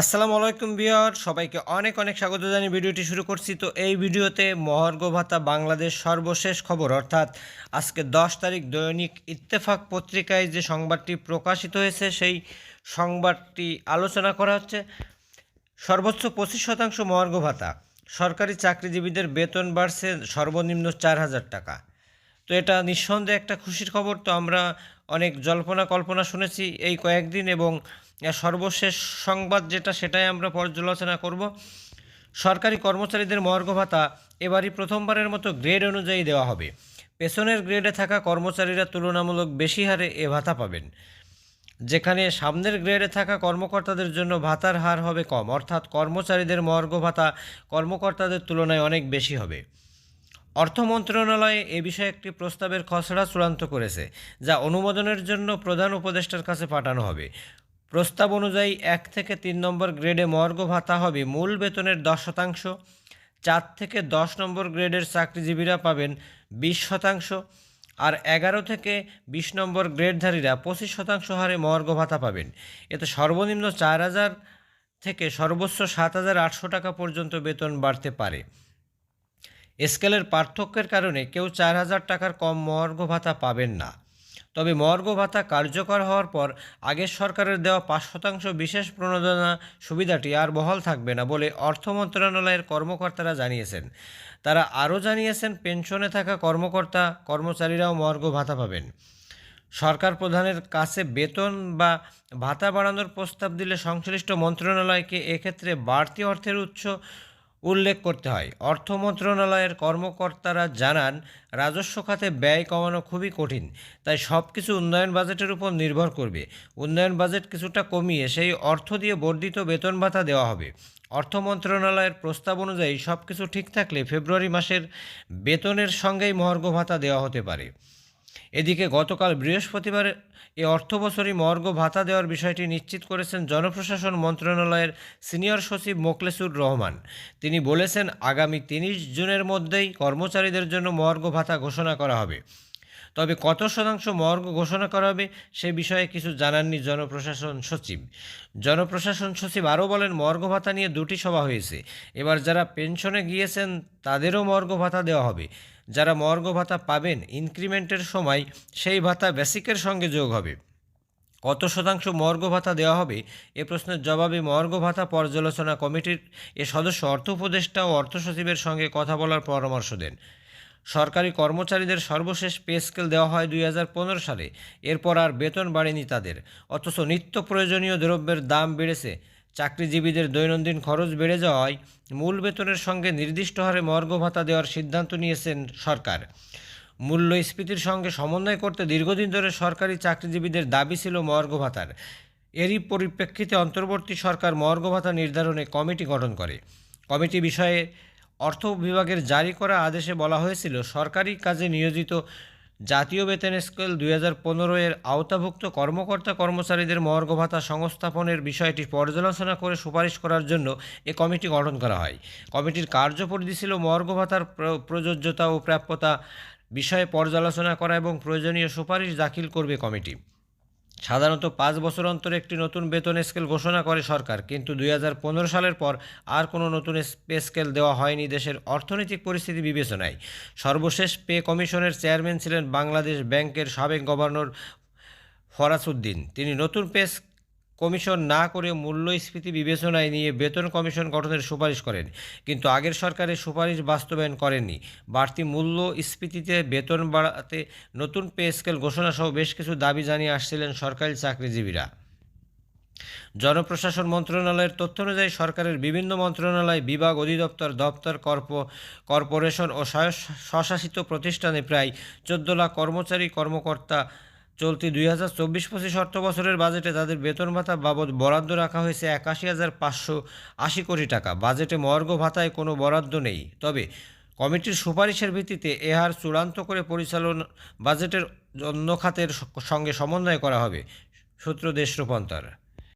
আসসালামু আলাইকুম বিয়ার সবাইকে অনেক অনেক স্বাগত জানিয়ে ভিডিওটি শুরু করছি। তো এই ভিডিওতে মহার্ঘ ভাতা বাংলাদেশ সর্বশেষ খবর, অর্থাৎ আজকে দশ তারিখ দৈনিক ইত্তেফাক পত্রিকায় যে সংবাদটি প্রকাশিত হয়েছে, সেই সংবাদটি আলোচনা করা হচ্ছে। সর্বোচ্চ পঁচিশ শতাংশ মহার্ঘ ভাতা সরকারি চাকরিজীবীদের বেতন বাড়ছে সর্বনিম্ন চার হাজার টাকা। তো এটা নিঃসন্দেহে একটা খুশির খবর। তো আমরা অনেক জল্পনা কল্পনা শুনেছি এই কয়েকদিন এবং সর্বশেষ সংবাদ যেটা, সেটাই আমরা পর্যালোচনা করব। সরকারি কর্মচারীদের মর্গ ভাতা এবারই প্রথমবারের মতো গ্রেড অনুযায়ী দেওয়া হবে। পেছনের গ্রেডে থাকা কর্মচারীরা তুলনামূলক বেশি হারে এ ভাতা পাবেন। যেখানে সামনের গ্রেডে থাকা কর্মকর্তাদের জন্য ভাতার হার হবে কম, অর্থাৎ কর্মচারীদের মর্গ ভাতা কর্মকর্তাদের তুলনায় অনেক বেশি হবে। অর্থ মন্ত্রণালয়ে এ বিষয়ে একটি প্রস্তাবের খসড়া চূড়ান্ত করেছে, যা অনুমোদনের জন্য প্রধান উপদেষ্টার কাছে পাঠানো হবে। প্রস্তাব অনুযায়ী এক থেকে তিন নম্বর গ্রেডে মর্গ ভাতা হবে মূল বেতনের দশ শতাংশ, চার থেকে দশ নম্বর গ্রেডের চাকরিজীবীরা পাবেন বিশ শতাংশ, আর এগারো থেকে বিশ নম্বর গ্রেডধারীরা পঁচিশ শতাংশ হারে মর্গ ভাতা পাবেন। এতে সর্বনিম্ন চার হাজার থেকে সর্বোচ্চ সাত হাজার আটশো টাকা পর্যন্ত বেতন বাড়তে পারে। স্কেলের পার্থক্যের কারণে কেউ চার হাজার টাকার কম মর্গ ভাতা পাবেন না। তবে মর্গ ভাতা কার্যকর হওয়ার পর আগের সরকারের দেওয়া পাঁচ শতাংশ বিশেষ প্রণোদনা সুবিধাটি আর বহাল থাকবে না বলে অর্থ মন্ত্রণালয়ের কর্মকর্তারা জানিয়েছেন। তারা আরও জানিয়েছেন, পেনশনে থাকা কর্মকর্তা, কর্মচারীরাও মর্গ ভাতা পাবেন। সরকার প্রধানের কাছে বেতন বা ভাতা বাড়ানোর প্রস্তাব দিলে সংশ্লিষ্ট মন্ত্রণালয়কে এক্ষেত্রে বাড়তি অর্থের উৎস উল্লেখ করতে হয়। অর্থ মন্ত্রণালয়ের কর্মকর্তারা জানান, রাজস্ব খাতে ব্যয় কমানো খুবই কঠিন, তাই সব কিছু উন্নয়ন বাজেটের উপর নির্ভর করবে। উন্নয়ন বাজেট কিছুটা কমিয়ে সেই অর্থ দিয়ে বর্ধিত বেতন ভাতা দেওয়া হবে। অর্থ মন্ত্রণালয়ের প্রস্তাব অনুযায়ী সব কিছু ঠিক থাকলে ফেব্রুয়ারি মাসের বেতনের সঙ্গেই মহার্ঘ ভাতা দেওয়া হতে পারে। এদিকে গতকাল বৃহস্পতিবার এ অর্থ বছরই মর্গ ভাতা দেওয়ার বিষয়টি নিশ্চিত করেছেন জনপ্রশাসন মন্ত্রণালয়ের সিনিয়র সচিব মোকলেসুর রহমান। তিনি বলেছেন, আগামী তিরিশ জুনের মধ্যেই কর্মচারীদের জন্য মর্গ ভাতা ঘোষণা করা হবে। তবে কত শতাংশ মর্গ ঘোষণা করা হবে সে বিষয়ে কিছু জানাননি জনপ্রশাসন সচিব। জনপ্রশাসন সচিব আরও বলেন, মর্গ ভাতা নিয়ে দুটি সভা হয়েছে। এবার যারা পেনশনে গিয়েছেন, তাদেরও মর্গ ভাতা দেওয়া হবে। যারা মর্গ ভাতা পাবেন, ইনক্রিমেন্টের সময় সেই ভাতা বেসিকের সঙ্গে যোগ হবে। কত শতাংশ মর্গ ভাতা দেওয়া হবে? এ প্রশ্নের জবাবে মর্গ ভাতা পর্যালোচনা কমিটির এ সদস্য অর্থ উপদেষ্টা ও অর্থ সচিবের সঙ্গে কথা বলার পরামর্শ দেন। সরকারি কর্মচারীদের সর্বশেষ পে স্কেল দেওয়া হয় দুই হাজার পনেরো সালে। এরপর আর বেতন বাড়েনি তাদের। অথচ নিত্য প্রয়োজনীয় দ্রব্যের দাম বেড়েছে। চাকরিজীবীদের দৈনন্দিন খরচ বেড়ে যাওয়ায় মূল বেতনের সঙ্গে নির্দিষ্ট হারে মর্গ ভাতা দেওয়ার সিদ্ধান্ত নিয়েছেন সরকার। মূল্যস্ফীতির সঙ্গে সমন্বয় করতে দীর্ঘদিন ধরে সরকারি চাকরিজীবীদের দাবি ছিল মর্গ ভাতার। এরই পরিপ্রেক্ষিতে অন্তর্বর্তী সরকার মর্গ ভাতা নির্ধারণে কমিটি গঠন করে। কমিটি বিষয়ে অর্থ বিভাগের জারি করা আদেশে বলা হয়েছিল, সরকারি কাজে নিয়োজিত জাতীয় বেতন স্কেল দুই হাজার পনেরো এর আওতাভুক্ত কর্মকর্তা কর্মচারীদের মর্গ ভাতা সংস্থাপনের বিষয়টি পর্যালোচনা করে সুপারিশ করার জন্য এ কমিটি গঠন করা হয়। কমিটির কার্যপরিধি ছিল মর্গ ভাতার প্রযোজ্যতা ও প্রাপ্যতা বিষয়ে পর্যালোচনা করা এবং প্রয়োজনীয় সুপারিশ দাখিল করবে কমিটি। সাধারণত পাঁচ বছর অন্তর একটি নতুন বেতন স্কেল ঘোষণা করে সরকার, কিন্তু দুই হাজার পনেরো সালের পর আর কোনো নতুন পে স্কেল দেওয়া হয়নি দেশের অর্থনৈতিক পরিস্থিতি বিবেচনায়। সর্বশেষ পে কমিশনের চেয়ারম্যান ছিলেন বাংলাদেশ ব্যাংকের সাবেক গভর্নর ফরাসুদ্দিন তিনি নতুন পে কমিশন না করে মূল্যস্ফীতি বিবেচনায় নিয়ে বেতন কমিশন গঠনের সুপারিশ করেন। কিন্তু আগের সরকারের সুপারিশ বাস্তবায়ন করেননি। বাড়তি মূল্য স্ফীতিতে বেতন বাড়াতে নতুন পে স্কেল ঘোষণাসহ বেশ কিছু দাবি জানিয়ে আসছিলেন সরকারি চাকরিজীবীরা। জনপ্রশাসন মন্ত্রণালয়ের তথ্য অনুযায়ী সরকারের বিভিন্ন মন্ত্রণালয়, বিভাগ, অধিদপ্তর, দপ্তর, কর্প, কর্পোরেশন ও স্বশাসিত প্রতিষ্ঠানে প্রায় চোদ্দ লাখ কর্মচারী, কর্মকর্তা চলতি দুই হাজার চব্বিশ পঁচিশ অর্থ বছরের বাজেটে তাদের বেতন ভাতা বাবদ বরাদ্দ রাখা হয়েছে একাশি হাজার পাঁচশো আশি কোটি টাকা। বাজেটে মর্গ ভাতায় কোনো বরাদ্দ নেই। তবে কমিটির সুপারিশের ভিত্তিতে এ হার চূড়ান্ত করে পরিচালন বাজেটের অন্য খাতের সঙ্গে সমন্বয় করা হবে, সূত্র দেশ রূপান্তর।